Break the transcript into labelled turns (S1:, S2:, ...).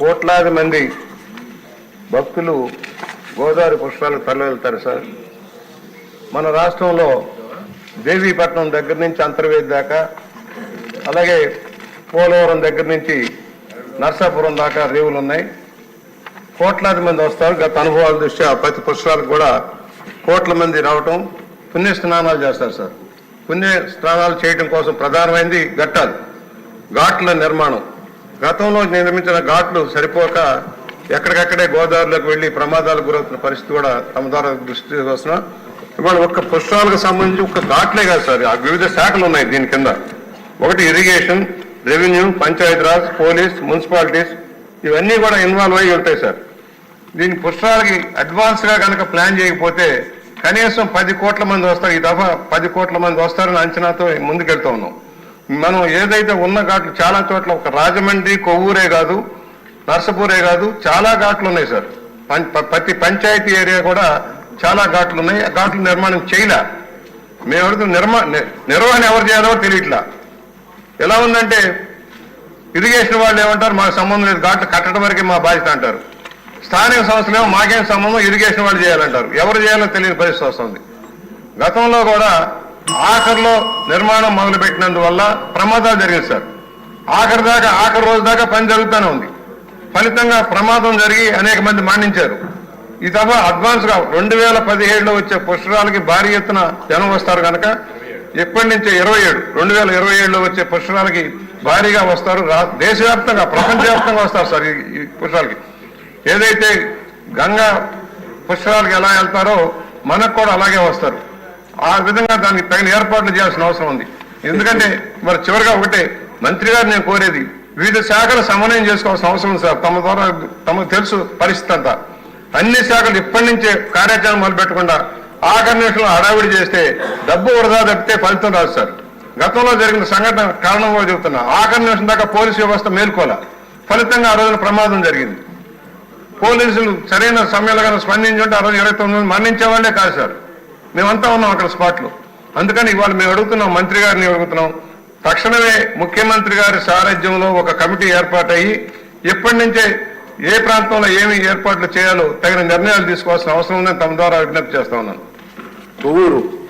S1: కోట్లాది మంది భక్తులు గోదావరి పుష్పాలకు తరలివెళ్తారు సార్. మన రాష్ట్రంలో దేవీపట్నం దగ్గర నుంచి అంతర్వేది దాకా అలాగే పోలవరం దగ్గర నుంచి నర్సాపురం దాకా రేవులు ఉన్నాయి. కోట్లాది మంది వస్తారు. గత అనుభవాల దృష్ట్యా ప్రతి పుష్పాలకు కూడా కోట్ల మంది రావటం పుణ్య స్నానాలు చేస్తారు సార్. పుణ్య స్నానాలు చేయటం కోసం ప్రధానమైనది ఘట్టాలు ఘాట్ల నిర్మాణం. గతంలో నిర్మించిన ఘాట్లు సరిపోక ఎక్కడికక్కడే గోదావరిలోకి వెళ్ళి ప్రమాదాలకు గురవుతున్న పరిస్థితి కూడా తమ ద్వారా దృష్టి వస్తున్నా ఇవాళ ఒక్క పుష్పాలకు సంబంధించి ఒక్క ఘాట్లే కాదు సార్. ఆ వివిధ శాఖలు ఉన్నాయి దీని కింద. ఒకటి irrigation revenue Panchayati Raj police municipalities ఇవన్నీ కూడా ఇన్వాల్వ్ అయ్యి ఉంటాయి సార్. దీని పుష్పాలకి అడ్వాన్స్గా కనుక ప్లాన్ చేయకపోతే కనీసం పది కోట్ల మంది వస్తారు. ఈ దఫా పది కోట్ల మంది వస్తారని అంచనాతో ముందుకెళ్తా ఉన్నాం. మనం ఏదైతే ఉన్న ఘాట్లు చాలా చోట్ల ఒక రాజమండ్రి కొవ్వూరే కాదు నర్సపూరే కాదు చాలా ఘాట్లు ఉన్నాయి సార్. పం- ప్రతి పంచాయతీ ఏరియా కూడా చాలా ఘాట్లు ఉన్నాయి. ఆ ఘాట్ల నిర్మాణం చేయలే. మేము అడుగుతున్న నిర్మా నిర్వహణ ఎవరు చేయాలో తెలియట్లా. ఎలా ఉందంటే ఇరిగేషన్ వాళ్ళు ఏమంటారు మాకు సంబంధం లేదు ఘాట్లు కట్టడం వరకే మా బాధ్యత అంటారు. స్థానిక సంస్థలు ఏమో మాకేం సంబంధం ఇరిగేషన్ వాళ్ళు చేయాలంటారు. ఎవరు చేయాలో తెలియని పరిస్థితి వస్తుంది. గతంలో కూడా ఆఖరిలో నిర్మాణం మొదలుపెట్టినందువల్ల ప్రమాదాలు జరిగింది సార్. ఆఖరి దాకా ఆఖరి రోజు దాకా పని జరుగుతూనే ఉంది. ఫలితంగా ప్రమాదం జరిగి అనేక మంది మరణించారు. ఈ తప్ప అడ్వాన్స్గా రెండు వేల పదిహేడులో వచ్చే పుష్కరాలకి భారీ ఎత్తున జనం వస్తారు కనుక ఎప్పటి నుంచే ఇరవై ఏడు రెండు వేల ఇరవై ఏడులో వచ్చే పుష్కరాలకి భారీగా వస్తారు. రా- దేశవ్యాప్తంగా ప్రపంచవ్యాప్తంగా వస్తారు సార్ ఈ- పుష్కరాలకి. ఏదైతే గంగా పుష్కరాలకి ఎలా వెళ్తారో మనకు కూడా అలాగే వస్తారు. ఆ విధంగా దానికి తగిన ఏర్పాట్లు చేయాల్సిన అవసరం ఉంది. ఎందుకంటే మరి చివరిగా ఒకటే మంత్రి గారు నేను కోరేది వివిధ శాఖలు సమన్వయం చేసుకోవాల్సిన అవసరం ఉంది సార్. తమ ద్వారా తమకు తెలుసు పరిస్థితి అంతా. అన్ని శాఖలు ఇప్పటి నుంచే కార్యాచరణ మొదలుపెట్టకుండా ఆఖరి నిమిషంలో హడావిడి చేస్తే డబ్బు వృధా తప్పితే ఫలితం రాదు సార్. గతంలో జరిగిన సంఘటన కారణం కూడా చెబుతున్నా. ఆఖరి నిమిషం దాకా పోలీసు వ్యవస్థ మేల్కోలే. ఫలితంగా ఆ రోజున ప్రమాదం జరిగింది. పోలీసులు సరైన సమయంలో కానీ స్పందించుంటే ఆ రోజు ఇరవై తొమ్మిది మంది మరణించే వాళ్ళే కాదు సార్. మేమంతా ఉన్నాం అక్కడ స్పాట్లో. అందుకని ఇవాళ మేము అడుగుతున్నాం మంత్రి గారిని అడుగుతున్నాం. తక్షణమే ముఖ్యమంత్రి గారి సారథ్యంలో ఒక కమిటీ ఏర్పాటయ్యి ఎప్పటి నుంచే ఏ ప్రాంతంలో ఏమి ఏర్పాట్లు చేయాలో తగిన నిర్ణయాలు తీసుకోవాల్సిన అవసరం ఉందని తమ ద్వారా విజ్ఞప్తి చేస్తా ఉన్నాను.